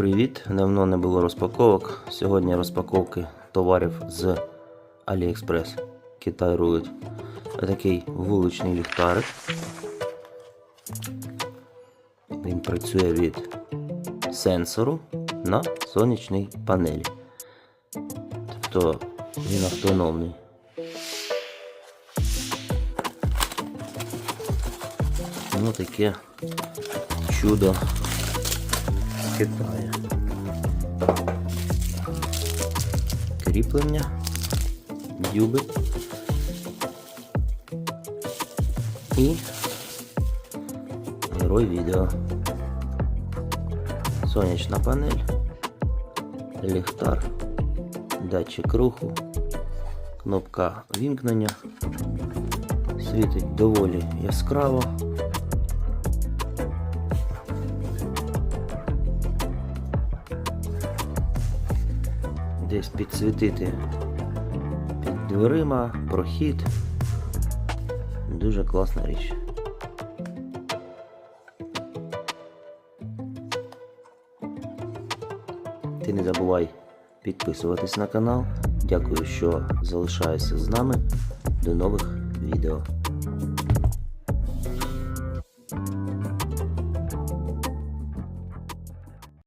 Привіт! Давно не було розпаковок. Сьогодні розпаковки товарів з AliExpress. Китай рулить. Такий вуличний ліхтарик. Він працює від сенсору на сонячній панелі. Тобто він автономний. Ну таке чудо Китаю. Кріплення, дюби і герой відео. Сонячна панель, ліхтар, датчик руху, кнопка вімкнення. Світить доволі яскраво. Десь підсвітити під дверима, прохід. Дуже класна річ. Ти не забувай підписуватись на канал. Дякую, що залишаєшся з нами. До нових відео.